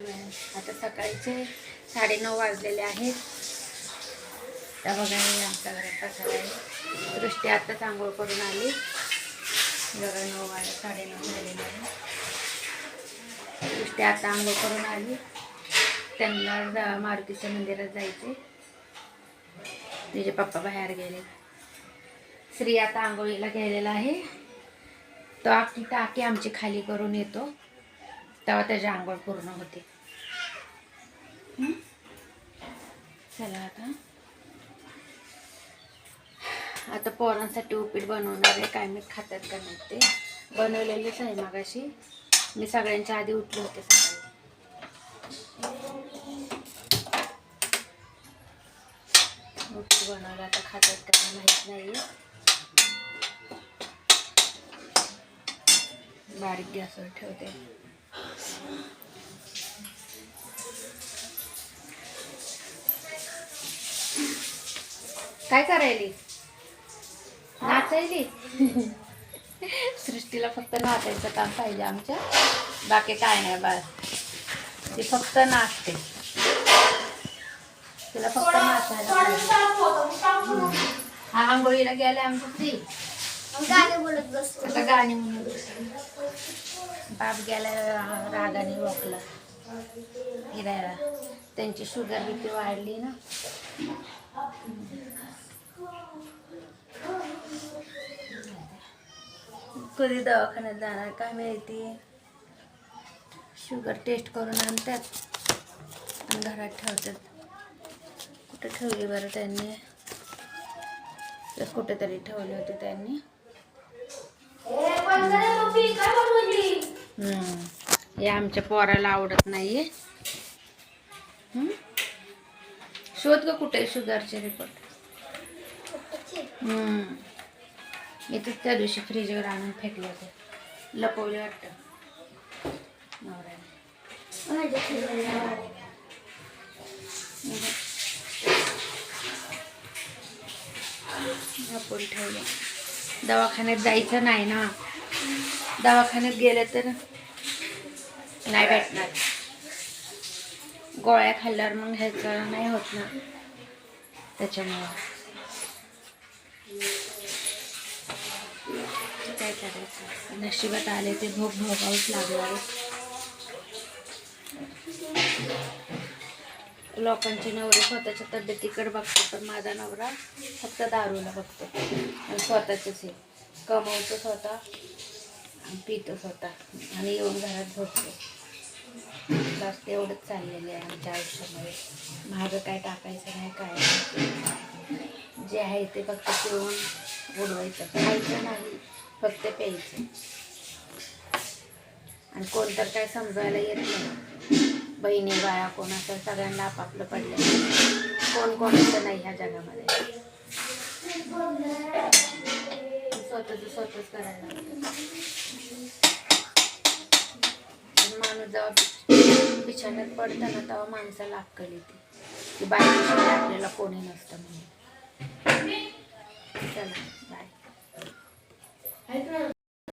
आता सकाळचे साडेनऊ वाजलेले आहेत. त्या बघा मी आमच्या घरात पसारा आहे. दृष्टी आत्ताच आंघोळ करून आली. बघा नऊ वाज साडेनऊ झालेले आहे दृष्टी आता आंघोळ करून आली. त्यांना जा- मारुतीच्या मंदिरात जायचे. तिचे पप्पा बाहेर गेले. श्री आता आंघोळीला गेलेला आहे. तो आपली टाकी आमची खाली करून येतो. तेव्हा त्याची आंघोळ पूर्ण होते. चला आता. आता पोरांसाठी उपीट बनवणार आहे काय मी खातात का नाही ते. बनवलेलीच आहे मागाशी. मी सगळ्यांच्या आधी उठले होते सकाळी. उपीट बनवलं आता खातात का माहीत नाही बारीक गॅसवर ठेवते. काय करायली? नाचायली? सृष्टीला फक्त नाचायचं काम पाहिजे आमच्या. बाकी काय नाही बस ती फक्त नाचते. तिला फक्त नाचायला. हा आंघोळीला गेले आमचं फ्री गाणे बसतो. आता गाणी म्हणून बाप गेला रागाने वॉकला फिरायला त्यांची शुगर बीपी वाढली ना. कधी दवाखान्यात जाणार काय माहिती? शुगर टेस्ट करून आणतात. आणि घरात ठेवतात. कुठं ठेवली बरं त्यांनी? तर कुठेतरी ठेवली होती त्यांनी. हे आमच्या पोराला आवडत नाहीये? शोध ग कुठे शुगरचे रिपोर्ट मी तर त्या दिवशी फ्रीजवर आणून फेकले होते. लपवले वाटतं. नवऱ्याने. लपवून ठेवले. दवाखान्यात जायचं नाही ना. दवाखान्यात गेलं तर नाही भेटणार. गोळ्या खाल्ल्यावर मग ह्याचं नाही होत ना. त्याच्यामुळं. काय करायचं? नशिबात आले ते भोग भोगावच लागणार. लोकांचे नवरे स्वतःच्या तब्येतीकडे बघतो पण माझा नवरा फक्त दारूला बघतो. आणि स्वतःच हे कमवतो स्वतः पितो स्वतः आणि येऊन घरात झोपतो. जास्त तेवढंच चाललेलं आहे आमच्या आयुष्यामध्ये. मागं काय टाकायचं नाही काय जे आहे ते फक्त पिऊन उडवायचं खायचं नाही फक्त प्यायचं. आणि कोणतर काय समजायला येत नाही. बहिणी बाया कोण असं सगळ्यांना आपापलं पडलं. कोण कोणाचं नाही ह्या जगामध्ये. स्वतःच स्वतःच करायला आणि माणूस जेव्हा बिछाण्यात पडतं ना तेव्हा माणसाला अक्कल येते. की बायकोशिवाय आपल्याला कोणी नसतं म्हणून. चला बाय